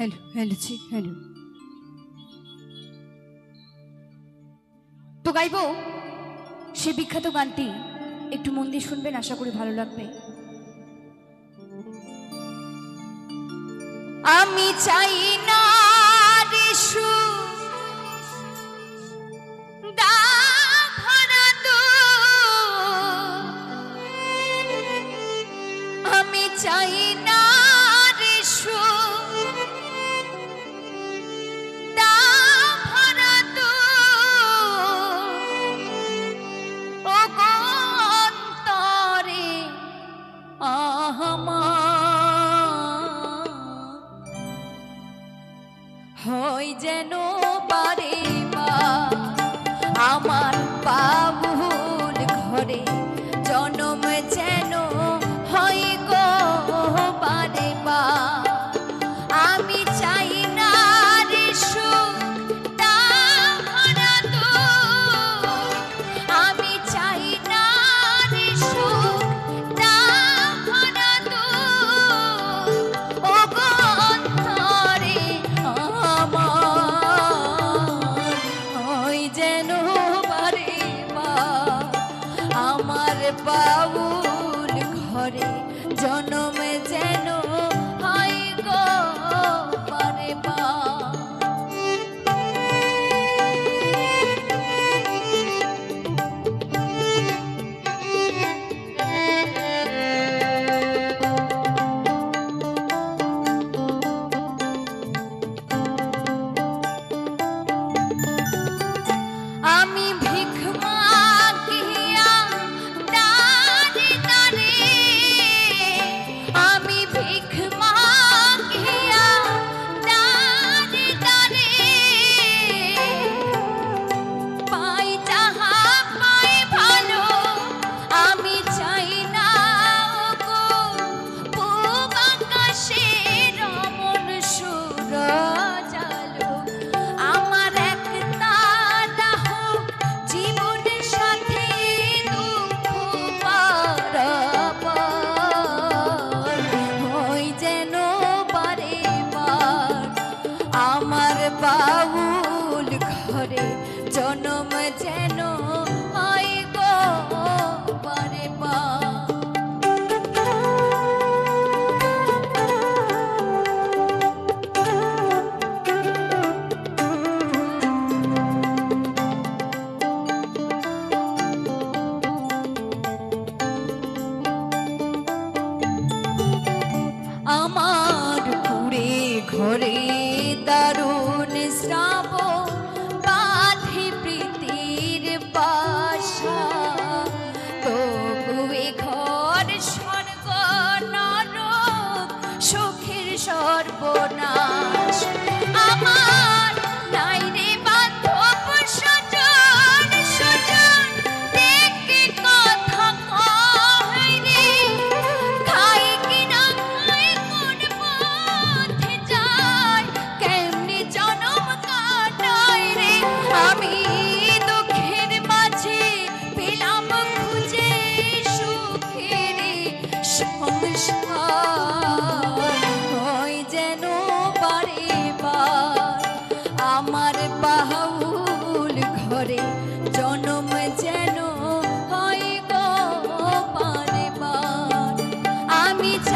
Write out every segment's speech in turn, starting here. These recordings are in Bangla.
हेलो हेलो जी हेलो তো গাইব, সে বিখ্যাত গানটি একটু মন দিয়ে শুনবেন, আশা করি ভালো লাগবে। আমি চাই না যেন পারে মা আমার বাবুল ঘরে pago আমার পুরে ঘরে দারুণ শ্রাব বাধে প্রীতির পাশা এ ঘর স্বর্গ নর সুখের সর্বনা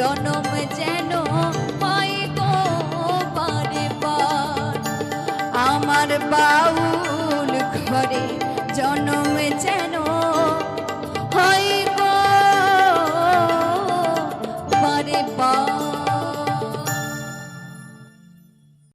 জনম যেন হয় গো আমার বাউ